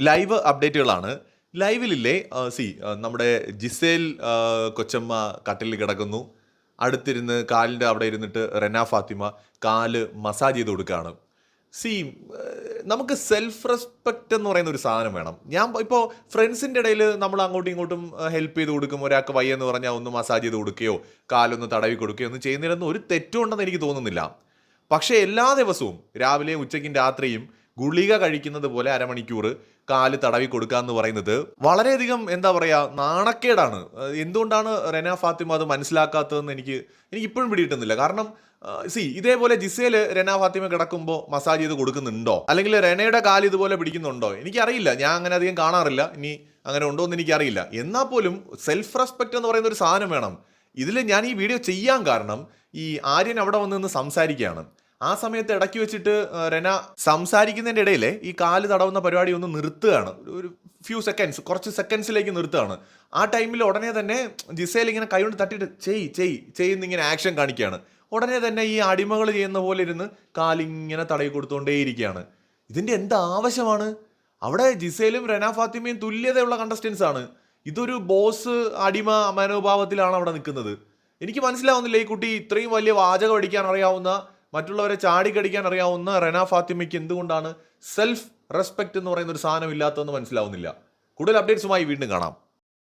Live അപ്ഡേറ്റുകളാണ്. ലൈവിലില്ലേ സി നമ്മുടെ ജിസേൽ കൊച്ചമ്മ കട്ടിലിൽ കിടക്കുന്നു. അടുത്തിരുന്ന് കാലിന്റെ അവിടെ ഇരുന്നിട്ട് റെന ഫാത്തിമ കാൽ മസാജ് ചെയ്ത് കൊടുക്കുകയാണ്. സി നമുക്ക് സെൽഫ് റെസ്പെക്റ്റ് എന്ന് പറയുന്ന ഒരു സാധനം വേണം. ഞാൻ ഇപ്പോൾ ഫ്രണ്ട്സിന്റെ ഇടയിൽ നമ്മൾ അങ്ങോട്ടും ഇങ്ങോട്ടും ഹെൽപ്പ് ചെയ്ത് കൊടുക്കും. ഒരാൾക്ക് വയ്യെന്ന് പറഞ്ഞാൽ ഒന്ന് മസാജ് ചെയ്ത് കൊടുക്കുകയോ കാലൊന്ന് തടവി കൊടുക്കുകയോ ഒന്നും ചെയ്യുന്നില്ലെന്ന് ഒരു തെറ്റുണ്ടെന്ന് എനിക്ക് തോന്നുന്നില്ല. പക്ഷേ എല്ലാ ദിവസവും രാവിലെയും ഉച്ചയ്ക്കും രാത്രിയും ഗുളിക കഴിക്കുന്നത് പോലെ അരമണിക്കൂർ കാൽ തടവി കൊടുക്കുക എന്ന് പറയുന്നത് വളരെയധികം എന്താ പറയുക നാണക്കേടാണ്. എന്തുകൊണ്ടാണ് റെന ഫാത്തിമ അത് മനസ്സിലാക്കാത്തതെന്ന് എനിക്ക് എനിക്ക് ഇപ്പോഴും പിടിയിട്ടുന്നില്ല കാരണം സി ഇതേപോലെ ജിസേൽ റെന ഫാത്തിമ കിടക്കുമ്പോൾ മസാജ് ചെയ്ത് കൊടുക്കുന്നുണ്ടോ? അല്ലെങ്കിൽ റെനയുടെ കാൽ ഇതുപോലെ പിടിക്കുന്നുണ്ടോ? എനിക്കറിയില്ല. ഞാൻ അങ്ങനെ അധികം കാണാറില്ല. ഇനി അങ്ങനെ ഉണ്ടോ എന്ന് എനിക്കറിയില്ല. എന്നാൽ പോലും സെൽഫ് റെസ്പെക്റ്റ് എന്ന് പറയുന്ന ഒരു സാധനം വേണം. ഇതിൽ ഞാൻ ഈ വീഡിയോ ചെയ്യാൻ കാരണം ഈ ആര്യൻ അവിടെ വന്ന് നിന്ന് സംസാരിക്കുകയാണ്. ആ സമയത്ത് ഇടയ്ക്ക് വെച്ചിട്ട് രന സംസാരിക്കുന്നതിന്റെ ഇടയിൽ ഈ കാൽ തടവുന്ന പരിപാടി ഒന്ന് നിർത്തുകയാണ്. ഒരു- ഫ്യൂ സെക്കൻഡ്സ് കുറച്ച് സെക്കൻഡ്സിലേക്ക് നിർത്തുകയാണ്. ആ ടൈമിൽ ഉടനെ തന്നെ ജിസേൽ ഇങ്ങനെ കൈകൊണ്ട് തട്ടിയിട്ട് ചെയ് ചെയ് ചെയ്യുന്ന ഇങ്ങനെ ആക്ഷൻ കാണിക്കുകയാണ്. ഉടനെ തന്നെ ഈ അടിമകൾ ചെയ്യുന്ന പോലെ ഇരുന്ന് കാലിങ്ങനെ തടയി കൊടുത്തുകൊണ്ടേയിരിക്കുകയാണ് ഇതിന്റെ എന്ത് ആവശ്യമാണ്? അവിടെ ജിസേലും റെന ഫാത്തിമയും തുല്യതയുള്ള കണ്ടസ്റ്റൻസ് ആണ്. ഇതൊരു ബോസ് അടിമ മനോഭാവത്തിലാണ് അവിടെ നിൽക്കുന്നത്. എനിക്ക് മനസ്സിലാവുന്നില്ല ഈ കുട്ടി ഇത്രയും വലിയ വാചകം അടിക്കാൻ അറിയാവുന്ന മറ്റുള്ളവരെ ചാടിക്കടിക്കാൻ അറിയാവുന്ന റെന ഫാത്തിമയ്ക്ക് എന്തുകൊണ്ടാണ് സെൽഫ് റെസ്പെക്റ്റ് എന്ന് പറയുന്ന ഒരു സാധനം ഇല്ലാത്തതെന്ന് മനസ്സിലാവുന്നില്ല. കൂടുതൽ അപ്ഡേറ്റ്സുമായി വീണ്ടും കാണാം.